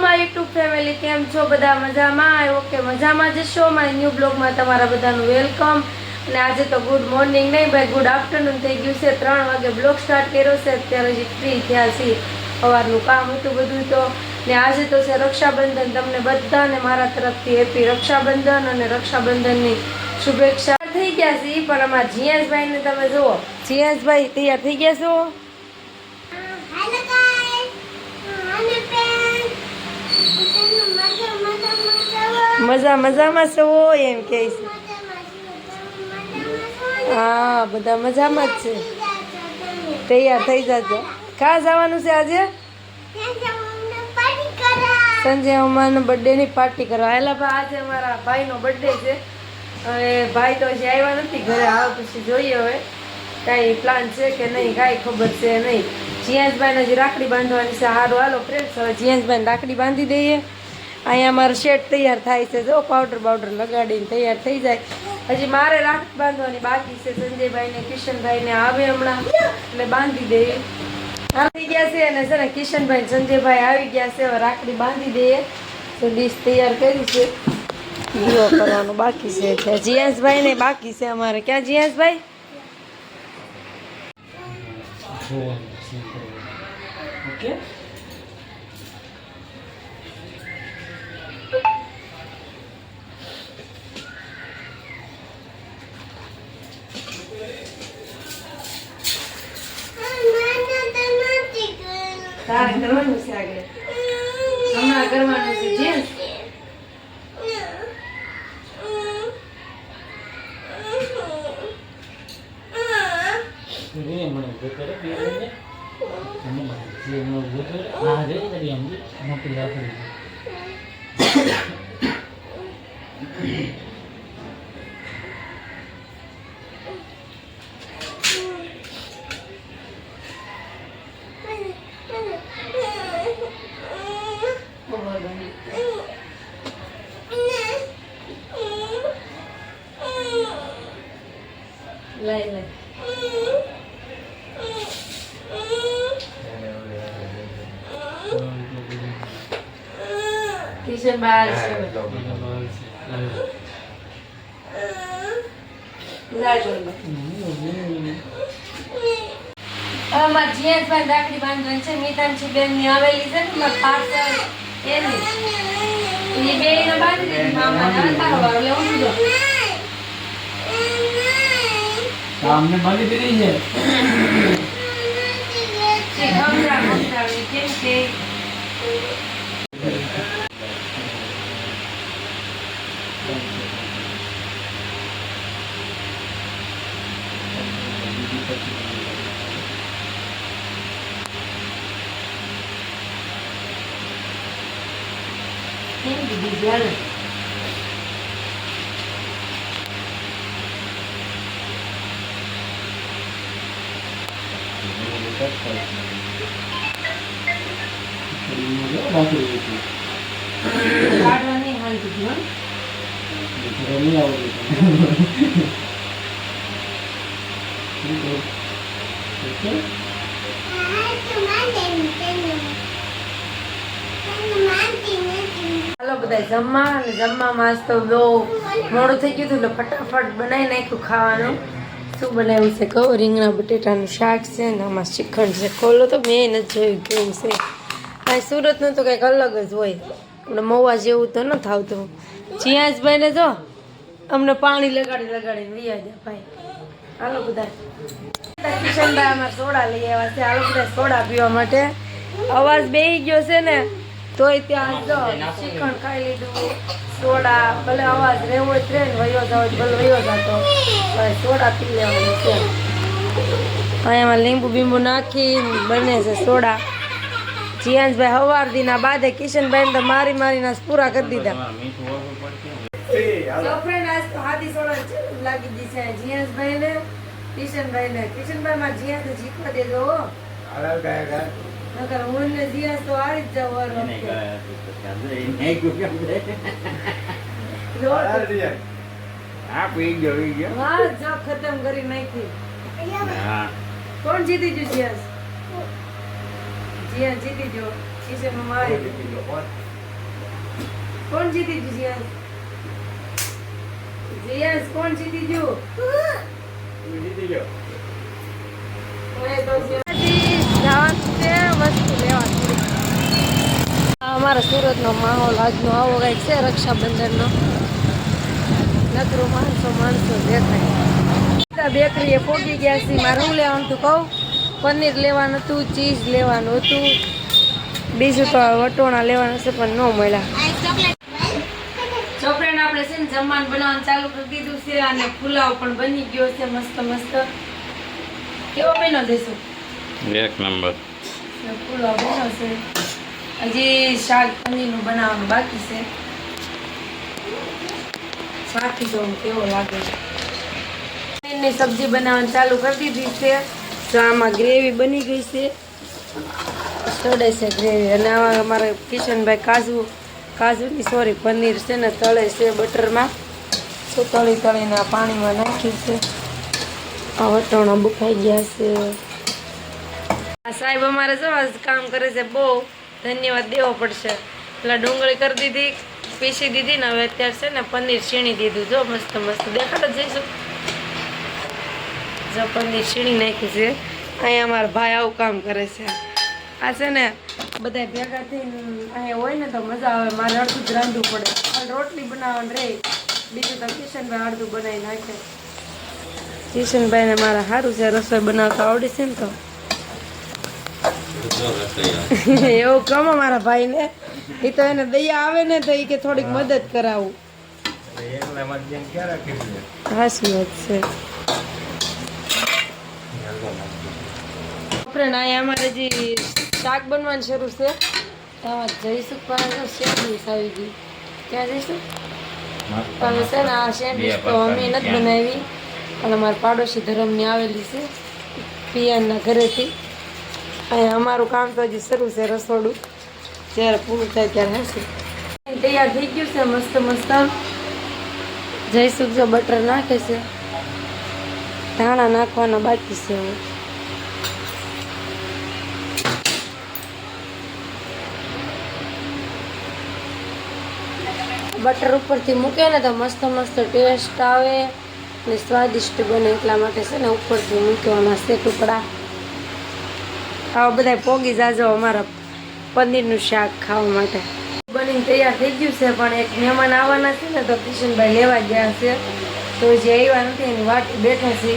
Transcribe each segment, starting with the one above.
My YouTube family કેમ છો? બધા મજામાં? ઓકે મજામાં જશો મારી ન્યૂ બ્લોગમાં તમારા બધાનું વેલકમ અને આજે તો ગુડ મોર્નિંગ નહીં ભાઈ ગુડ આફ્ટરનૂન થઈ ગયું છે. ત્રણ વાગે બ્લોગ સ્ટાર્ટ કર્યો છે. અત્યારે હજી ફ્રી થયા છીએ. સવારનું કામ હતું બધું તો. ને આજે તો છે રક્ષાબંધન. તમને બધાને મારા તરફથી હેપી રક્ષાબંધન અને રક્ષાબંધનની શુભેચ્છા. થઈ ગયા છે પણ અમારા જીયાસભાઈને તમે જુઓ. જીયાસભાઈ તૈયાર થઈ ગયા છો? મજા મજા મજા મજા મજામાં છો એમ કે હા, બધા મજામાં જ છે. તૈયાર થઈ જાજો. કા જવાનું છે આજે? સંજય અમારા બર્થડેની પાર્ટી કરવા એટલે ભાઈ આજે અમારા ભાઈનો બર્થડે છે. હવે ભાઈ તો હજી આવ્યા નથી ઘરે આવ પછી જોઈએ હવે. કાંઈ પ્લાન છે કે નહીં, કાંઈ ખબર છે નહીં. જીયાંશભાઈને હજી રાખડી બાંધવાની છે. સારું હાલો ફ્રેન્ડ્સ હવે જીયાંશભાઈને રાખડી બાંધી દઈએ. અહીંયા અમારો શેટ તૈયાર થાય છે. જો પાવડર બાવડર લગાડીને તૈયાર થઈ જાય. હજી મારે રાખડી બાંધવાની બાકી છે. સંજયભાઈને, કિશનભાઈને આવે હમણાં. એટલે બાંધી દઈએ આવી ગયા છે અને છે ને કિશનભાઈ સંજયભાઈ આવી ગયા છે. હવે રાખડી બાંધી દઈએ તો ડીશ તૈયાર કરી છે. દીવો કરવાનો બાકી છે. એટલે જીયાંશભાઈ ને બાકી છે અમારે. ક્યાં જીયાસભાઈ ઓકે. તારે કરવાનું છે આગળ. હમણાં કરવાનું છે જે મોટી રાખડી કિશનભાઈ આવે છે મીતાંશી બેનની આવેલી છે ને મારા પાર્સલ એની એ બે ને બાંધી દીધી મામા ને તારો વારો લેવું છું અમને બાંધી દીધી છે કેમ કે કેમ દીધી જ્યારે રાખડી હતી ઓકે હાલો બધા જમવા અને જમવામાં આજ તો બહુ મોડું થઈ ગયું હતું એટલે ફટાફટ બનાવી નાખ્યું ખાવાનું. શું બનાવ્યું છે કહું રીંગણા, બટેટાનું શાક છે ને આમાં શ્રીખંડ છે. ખોલો તો મેં નથી જોયું કેવું છે. આ સુરતનું તો કંઈક અલગ જ હોય. આપણે મવા જેવું તો ન થાવતું. જીયાજભાઈને જો, અમને પાણી લગાડી લગાડીને વિયા જાય ભાઈ. હાલો બધા. કિશનભાઈ અમારે સોડા લઈ આવ્યા છે. હાલો બધા સોડા પીવા માટે. અવાજ બેહી ગયો છે ને, તોય ત્યાં જો, ચિકન ખાઈ લીધું. સોડા, ભલે અવાજ રહેવો તો રહે વયો જાવ ભલે વયો જાતો. હવે સોડા પી લેવાનું છે. અહીંયામાં લીંબુ બીંબુ નાખી બને છે સોડા. જીયાંશભાઈ હવાર દીના બાદે કિશનભાઈ તો મારી મારીને પૂરા કરી દીધા. આજ તો હાથી સોડા જરૂર લાગી ગઈ છે. જીયાંશભાઈ ને કિશનભાઈ ને કિશનભાઈ માં જીયાંશ જીતવા દેજો નકર હું ને જીયાંશ તો હારી જ જાવ હર વખતે. હા પી ગયો પી ગયો. હા જો ખતમ કરી નાખી. કોણ જીતી ગયું જીયાંશ જીયાંશ જીતી ગયો. કિશનમાં મારી. કોણ જીતી ગયું? જીયાસ જીયાસ કોણ જીતી ગયું? જીતી ગયો. તો છે લેવા અમારા સુરતનો માહોલ આજનો આવો કંઈક છે રક્ષાબંધનનો. નકરું માણસો માણસો દેખાય. બેકરીએ પોગી ગયા છે મારે શું લેવાનું તું કહું? પનીર લેવાનું હતું ચીઝ લેવાનું હતું. બીજું તો વટોણા લેવાના છે પણ ન મળ્યા. છોકરાને આપણે છે ને જમવાનું બનાવવાનું ચાલુ કરી દીધું છે અને પુલાવ પણ બની ગયો છે મસ્ત મસ્ત. કેવો બન્યો દેશું? એક નંબર. પુલાવ બન્યો છે. હજી શાક પનીરનું બનાવવાનું બાકી છે. શાકી તો કેવો લાગે. પનીરની સબ્જી બનાવવાનું ચાલુ કરી દીધી છે. તો આમાં ગ્રેવી બની ગઈ છે. તળે છે ગ્રેવી અને આમાં અમારે કિશનભાઈ કાજુ, કાજુની સોરી પનીર છે ને તળે છે બટરમાં. તો તળી તળીને પાણીમાં નાખ્યું છે. આ વટાણા બુખાઈ ગયા છે. આ સાહેબ અમારે જો આજ કામ કરે છે બહુ. ધન્યવાદ દેવો પડશે. પેલા ડુંગળી કરી દીધી, પીસી દીધી ને હવે અત્યારે છે ને પનીર છીણી દીધું. જો મસ્ત મસ્ત. દેખાડ જઈશું. જો પનીર છીણી નાખ્યું છે. અહીંયા અમારા ભાઈ આવું કામ કરે છે. આ છે ને બધા ભેગા થઈને અહીંયા હોય ને તો મજા આવે. મારે અડધું જ રાંધવું પડે. રોટલી બનાવવાનું રહે બીજું તો કિશનભાઈ અડધું બનાવી નાખે. કિશનભાઈને મારા સારું છે રસોઈ બનાવતા આવડે છે ને તો. એવું કમો મારા ભાઈને. એ તો એને દયા આવે ને તો એ કે થોડીક મદદ કરાવું. હાસી વાત છે. અહીંયા અમારે જે શાક બનવાનું શરૂ છે આમાં જઈશું પણ સેન્ડવીચ આવી ગઈ ક્યાં જઈશું હવે છે ને આ સેન્ડવીચ તો અમે નથી બનાવી અને મારા પાડોશી ધરમની આવેલી છે પિયાના ઘરેથી. અહીંયા અમારું કામ તો હજી શરૂ છે રસોડું જ્યારે પૂરું થાય ત્યારે હશે. તૈયાર થઈ ગયું છે મસ્ત મસ્ત. જયસુખ જો બટર નાખે છે. ધાણા નાખવાના બાકી છે બટર ઉપરથી મૂકે ને તો મસ્ત મસ્ત ટેસ્ટ આવે ને સ્વાદિષ્ટ બને એટલા માટે છે ને ઉપરથી મૂકવાના છે ટુકડા. આવા બધા પોગી જાજો અમારા પનીરનું શાક ખાવા માટે. બનીને તૈયાર થઈ ગયું છે, પણ એક મહેમાન આવવાના છે ને તો કિશનભાઈ લેવા ગયા છે. તો જે આવ્યા નથી એની વાટી બેઠા છે.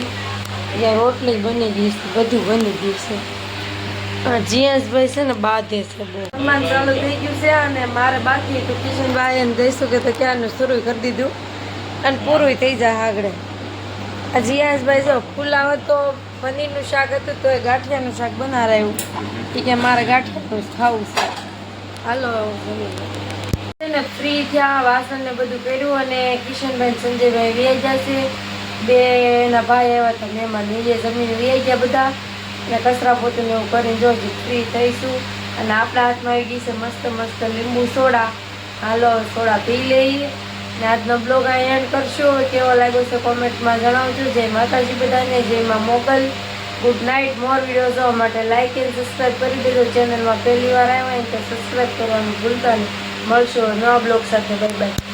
ત્યાં રોટલી બની ગઈ છે, બધું બની ગયું છે. જીયાસભાઈ છે ને બાધે છે બહુ. ચાલુ થઈ ગયું છે અને મારે બાકી તો કિશનભાઈ એને જઈશું કે તો ક્યારનું શરૂ કરી દીધું. અને પૂરું થઈ જાય આગળ. આ જીયાસભાઈ જો ફુલાવત તો પનીરનું શાક હતું તો એ ગાંઠિયાનું શાક બનારાયું. કે મારે ગાંઠિયાનું ખાવું છે. હાલો જમી ને ફ્રી થયા, વાસણ ને બધું કર્યું અને કિશનભાઈ સંજયભાઈ વ્યાઈ જશે બે એના ભાઈ આવ્યા હતા, મહેમાન એ જમીને વ્યાઈ ગયા બધા. અને કચરા પોતું એવું કરીને જો ફ્રી થઈશું. અને આપણા હાથમાં આવી ગઈ છે મસ્ત મસ્ત લીંબુ સોડા. હાલો, સોડા પી લઈએ ને આજનો બ્લોગ આ એન્ડ કરશો. કેવો લાગ્યો છે કોમેન્ટમાં જણાવજો. જય માતાજી બધાને જયમાં Mogal. Good night more video જોવા માટે લાઇક એન્ડ સબસ્ક્રાઈબ કરી દેજો. ચેનલમાં પહેલી વાર આવ્યા હોય તો સબસ્ક્રાઈબ કરવાનું ભૂલતા નહીં. મળશો નવા બ્લોગ સાથે બાય બાય